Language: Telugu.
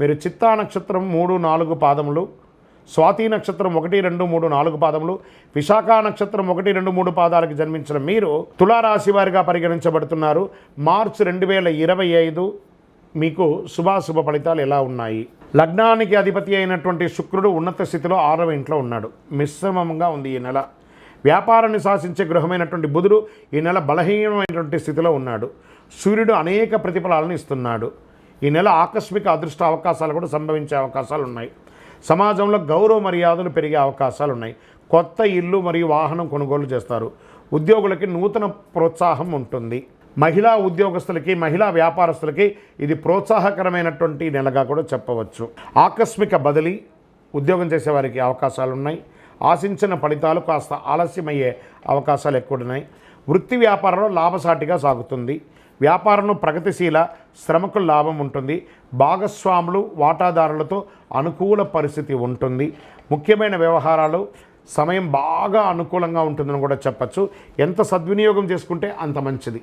మీరు చిత్తా నక్షత్రం మూడు నాలుగు పాదములు స్వాతి నక్షత్రం ఒకటి రెండు మూడు నాలుగు పాదములు విశాఖ నక్షత్రం ఒకటి రెండు మూడు పాదాలకు జన్మించిన మీరు తులారాశి వారిగా పరిగణించబడుతున్నారు. మార్చ్ రెండు వేల ఇరవై ఐదు మీకు శుభాశుభ ఫలితాలు ఎలా ఉన్నాయి? లగ్నానికి అధిపతి అయినటువంటి శుక్రుడు ఉన్నత స్థితిలో ఆరవ ఇంట్లో ఉన్నాడు. మిశ్రమంగా ఉంది ఈ నెల. వ్యాపారాన్ని శాసించే గృహమైనటువంటి బుధుడు ఈ నెల బలహీనమైనటువంటి స్థితిలో ఉన్నాడు. సూర్యుడు అనేక ప్రతిఫలాలను ఇస్తున్నాడు. ఈ నెల ఆకస్మిక అదృష్ట అవకాశాలు కూడా సంభవించే అవకాశాలు ఉన్నాయి. సమాజంలో గౌరవ మర్యాదలు పెరిగే అవకాశాలు ఉన్నాయి. కొత్త ఇల్లు మరియు వాహనం కొనుగోలు చేస్తారు. ఉద్యోగులకి నూతన ప్రోత్సాహం ఉంటుంది. మహిళా ఉద్యోగస్తులకి మహిళా వ్యాపారస్తులకి ఇది ప్రోత్సాహకరమైనటువంటి నెలగా కూడా చెప్పవచ్చు. ఆకస్మిక బదిలీ ఉద్యోగం చేసేవారికి అవకాశాలు ఉన్నాయి. ఆశించిన ఫలితాలు కాస్త ఆలస్యమయ్యే అవకాశాలు ఎక్కువ ఉన్నాయి. వృత్తి వ్యాపారంలో లాభసాటిగా సాగుతుంది. వ్యాపారంలో ప్రగతిశీల శ్రమకు లాభం ఉంటుంది. భాగస్వాములు వాటాదారులతో అనుకూల పరిస్థితి ఉంటుంది. ముఖ్యమైన వ్యవహారాలు సమయం బాగా అనుకూలంగా ఉంటుందని కూడా చెప్పచ్చు. ఎంత సద్వినియోగం చేసుకుంటే అంత మంచిది.